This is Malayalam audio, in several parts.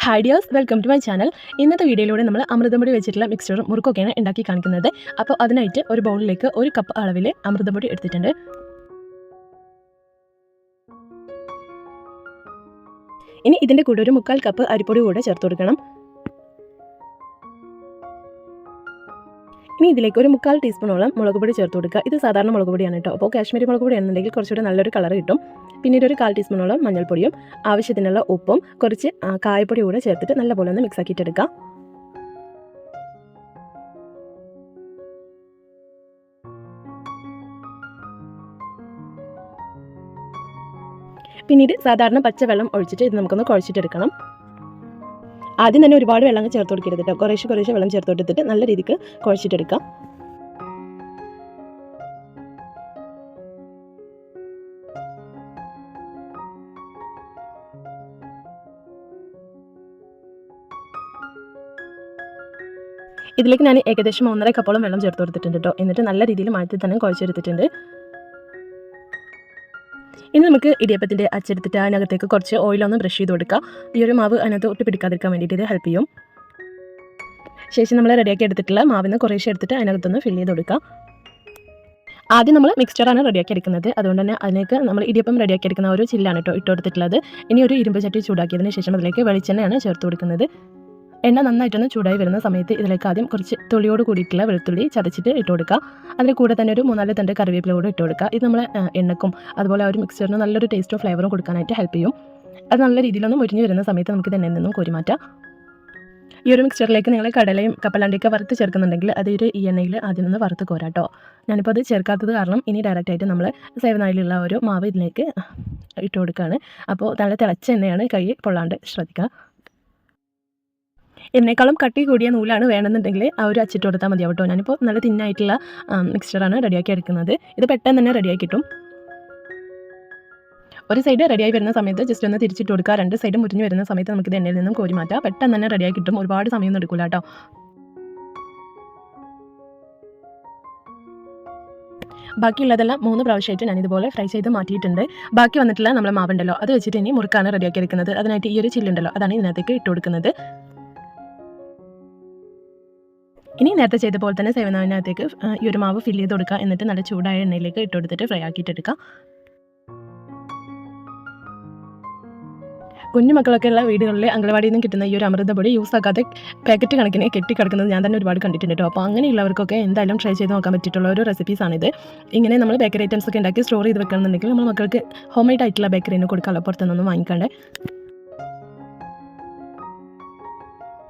Hi dears welcome to my channel ഇന്നത്തെ വീഡിയോയിലൂടെ നമ്മൾ അമൃതംപൊടി വെച്ചിട്ടുള്ള മിക്സ്ചറും മുറുക്കൊക്കെയാണ് ഉണ്ടാക്കി കാണിക്കുന്നത്. അപ്പോൾ അതിനായിട്ട് ഒരു ബൗളിലേക്ക് ഒരു കപ്പ് അളവിൽ അമൃതംപൊടി എടുത്തിട്ടുണ്ട്. ഇനി ഇതിന്റെ കൂടെ ഒരു മുക്കാൽ കപ്പ് അരിപ്പൊടി കൂടെ ചേർത്ത് കൊടുക്കണം. ഇനി ഇതിലേക്ക് ഒരു മുക്കാൽ ടീസ്പൂണോളം മുളക് പൊടി ചേർത്ത് കൊടുക്കുക. ഇത് സാധാരണ മുളക് പൊടിയാണ് കേട്ടോ. അപ്പോൾ കാശ്മീരി മുളക് പൊടി ആണെന്നുണ്ടെങ്കിൽ കുറച്ചുകൂടി നല്ലൊരു കളർ കിട്ടും. പിന്നീട് ഒരു കാൽ ടീസ്പൂണോളം മഞ്ഞൾപ്പൊടിയും ആവശ്യത്തിനുള്ള ഉപ്പും കുറച്ച് കായപ്പൊടി കൂടെ ചേർത്തിട്ട് നല്ലപോലെ ഒന്ന് മിക്സ് ആക്കിയിട്ട് എടുക്കാം. പിന്നീട് സാധാരണ പച്ചവെള്ളം ഒഴിച്ചിട്ട് ഇത് നമുക്കൊന്ന് കുഴച്ചിട്ടെടുക്കണം. ആദ്യം തന്നെ ഒരുപാട് വെള്ളം ചേർത്ത് കൊടുക്കരുത് കേട്ടോ കുറേശ്ശെ കുറേശ്ശെ വെള്ളം ചേർത്ത് കൊടുത്തിട്ട് നല്ല രീതിക്ക് കുഴച്ചിട്ടെടുക്കാം. ഇതിലേക്ക് ഞാൻ ഏകദേശം ഒന്നര കപ്പോളം വെള്ളം ചേർത്ത് കൊടുത്തിട്ടുണ്ട് കേട്ടോ എന്നിട്ട് നല്ല രീതിയിൽ മാറ്റി തന്നെ കുഴച്ചെടുത്തിട്ടുണ്ട്. ഇനി നമുക്ക് ഇടിയപ്പത്തിന്റെ അച്ചെടുത്തിട്ട് അതിനകത്തേക്ക് കുറച്ച് ഓയിലൊന്ന് ബ്രഷ് ചെയ്ത് കൊടുക്കാം. ഈ ഒരു മാവ് അതിനകത്ത് ഒട്ടി പിടിക്കാതിരിക്കാൻ വേണ്ടിയിട്ട് ഇത് ഹെൽപ്പ് ചെയ്യും. ശേഷം നമ്മൾ റെഡിയാക്കി എടുത്തിട്ടുള്ള മാവിന്ന് കുറേശ്ശെ എടുത്തിട്ട് അതിനകത്തൊന്ന് ഫില്ല് ചെയ്ത് കൊടുക്കാം. ആദ്യം നമ്മൾ മിക്സ്ചറാണ് റെഡിയാക്കി എടുക്കുന്നത്. അതുകൊണ്ട് തന്നെ അതിലേക്ക് നമ്മൾ ഇടിയപ്പം റെഡിയാക്കി എടുക്കുന്ന ഒരു ചില്ലാണ് കേട്ടോ ഇട്ട് കൊടുത്തിട്ടുള്ളത്. ഇനി ഒരു ഇരുമ്പ് ചട്ടി ചൂടാക്കിയതിന് ശേഷം അതിലേക്ക് വെളിച്ചെണ്ണയാണ് ചേർത്ത് കൊടുക്കുന്നത്. എണ്ണ നന്നായിട്ടൊന്ന് ചൂടായി വരുന്ന സമയത്ത് ഇതിലേക്ക് ആദ്യം കുറച്ച് തൊളിയോട് കൂടിയിട്ടുള്ള വെളുത്തുള്ളി ചതച്ചിട്ട് ഇട്ട് കൊടുക്കുക. അതിന് കൂടെ തന്നെ ഒരു മൂന്നാൽ തണ്ട് കറിവേപ്പില കൂടെ ഇട്ട് കൊടുക്കുക. ഇത് നമ്മളെ എണ്ണക്കും അതുപോലെ ആ ഒരു മിക്സ്ചറിന് നല്ലൊരു ടേസ്റ്റോ ഫ്ലേവറും കൊടുക്കാനായിട്ട് ഹെൽപ്പ് ചെയ്യും. അത് നല്ല രീതിയിലൊന്നും മുരിഞ്ഞ് വരുന്ന സമയത്ത് നമുക്ക് എണ്ണയിൽ നിന്നും കോരിമാറ്റാം ഈ ഒരു മിക്സ്ചറിലേക്ക് നിങ്ങൾ കടലയും കപ്പലണ്ടിയൊക്കെ വറുത്ത് ചേർക്കുന്നുണ്ടെങ്കിൽ അത് ഒരു ഈ എണ്ണയിൽ ആദ്യം നിന്ന് വറുത്ത് കോരാട്ടോ ഞാനിപ്പോൾ അത് ചേർക്കാത്തത് കാരണം ഇനി ഡയറക്റ്റായിട്ട് നമ്മൾ സേവനായിലുള്ള ഒരു മാവ് ഇതിലേക്ക് ഇട്ട് കൊടുക്കുകയാണ് അപ്പോൾ നല്ല തിളച്ച എണ്ണയാണ് കൈ പൊള്ളാണ്ട് ശ്രദ്ധിക്കുക. എന്നെക്കാളും കട്ടി കൂടിയ നൂലാണ് വേണമെന്നുണ്ടെങ്കിൽ ആ ഒരു അച്ചിട്ട് കൊടുത്താൽ മതിയാവും കേട്ടോ. ഞാനിപ്പോൾ നല്ല തിന്നായിട്ടുള്ള മിക്സ്ചറാണ് റെഡിയാക്കി എടുക്കുന്നത്. ഇത് പെട്ടെന്ന് തന്നെ റെഡിയാക്കി കിട്ടും. ഒരു സൈഡ് റെഡിയായി വരുന്ന സമയത്ത് ജസ്റ്റ് ഒന്ന് തിരിച്ചിട്ട് കൊടുക്കുക. രണ്ട് സൈഡ് മുരിഞ്ഞ് വരുന്ന സമയത്ത് നമുക്ക് ഇത് എണ്ണയിൽ നിന്നും കോരി മാറ്റാം. പെട്ടെന്ന് തന്നെ റെഡിയാക്കി കിട്ടും. ഒരുപാട് സമയമൊന്നും എടുക്കില്ല കേട്ടോ. ബാക്കിയുള്ളതെല്ലാം മൂന്ന് പ്രാവശ്യമായിട്ട് ഞാൻ ഇതുപോലെ ഫ്രൈ ചെയ്ത് മാറ്റിയിട്ടുണ്ട്. ബാക്കി വന്നിട്ടുള്ള നമ്മൾ മാവുണ്ടല്ലോ അത് വെച്ചിട്ട് ഇനി മുറുക്കാണ് റെഡിയാക്കി എടുക്കുന്നത്. അതിനായിട്ട് ഈ ഒരു ചില്ലുണ്ടല്ലോ അതാണ് ഇതിനകത്തേക്ക് ഇട്ട് കൊടുക്കുന്നത്. ഇനി നേരത്തെ ചെയ്ത പോലെ തന്നെ സേവനാവിനകത്തേക്ക് ഈ ഒരു മാവ് ഫില്ല് ചെയ്ത് കൊടുക്കുക. എന്നിട്ട് നല്ല ചൂടായ എണ്ണയിലേക്ക് ഇട്ട് കൊടുത്തിട്ട് ഫ്രൈ ആക്കിയിട്ടെടുക്കുക. കുഞ്ഞു മക്കളൊക്കെ ഉള്ള വീടുകളിൽ അംഗനവാടിയിൽ നിന്ന് കിട്ടുന്ന ഈ ഒരു അമൃതപൊടി യൂസ് ആക്കാതെ പാക്കറ്റ് കണക്കിനെ കെട്ടി കിടക്കുന്നത് ഞാൻ തന്നെ ഒരുപാട് കണ്ടിട്ടുണ്ട് അപ്പോൾ അങ്ങനെയുള്ളവർക്കൊക്കെ എന്തായാലും ട്രൈ ചെയ്ത് നോക്കാൻ പറ്റിയിട്ടുള്ള ഒരു റെസിപ്പീസാണിത് ഇങ്ങനെ നമ്മൾ ബേക്കറി ഐറ്റംസ് ഒക്കെ ഉണ്ടാക്കി സ്റ്റോർ ചെയ്ത് വെക്കണമെന്നുണ്ടെങ്കിൽ നമ്മൾ മക്കൾക്ക് ഹോം മെയ്ഡ് ആയിട്ടുള്ള ബേക്കറിന് കൊടുക്കാമല്ലോ പുറത്തുനിന്നൊന്നും വാങ്ങിക്കാണ്ട്.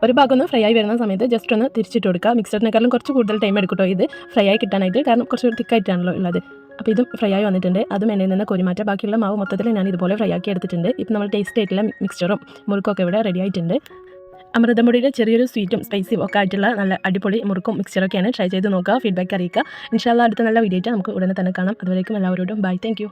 ഒരു ഭാഗം ഒന്ന് ഫ്രൈ ആയി വരുന്ന സമയത്ത് ജസ്റ്റ് ഒന്ന് തിരിച്ചിട്ട് കൊടുക്കുക. മിക്സറിനേക്കാളും കുറച്ച് കൂടുതൽ ടൈം എടുക്കട്ടോ ഇത് ഫ്രൈ ആയി കിട്ടാനായിട്ട്. കാരണം കുറച്ച് തിക്കായിട്ടാണല്ലോ ഉള്ളത്. അപ്പോൾ ഇതും ഫ്രൈ ആയി വന്നിട്ടുണ്ട്. അതും എണ്ണയിൽ നിന്ന് കൊരിമാറ്റ. ബാക്കിയുള്ള മാവ് മൊത്തത്തിൽ ഞാൻ ഇതുപോലെ ഫ്രൈ ആക്കി എടുത്തിട്ടുണ്ട്. ഇപ്പോൾ നമ്മൾ ടേസ്റ്റ് ആയിട്ടുള്ള മിക്സ്ചറും മുറുക്കൊക്കെ ഇവിടെ റെഡി ആയിട്ടുണ്ട്. അമൃതമുടിയുടെ ചെറിയൊരു സ്വീറ്റും സ്പൈസിയും ഒക്കെ ആയിട്ടുള്ള നല്ല അടിപൊളി മുറുക്കും മിക്സ്ചറൊക്കെയാണ് ട്രൈ ചെയ്ത് നോക്കുക. ഫീഡ്ബാക്ക് അറിയിക്കുക. ഇൻഷാല്ല അടുത്ത നല്ല വീഡിയോ നമുക്ക് ഉടനെ തന്നെ കാണാം. അതുവരേക്കും എല്ലാവരോടും ബൈ താങ്ക്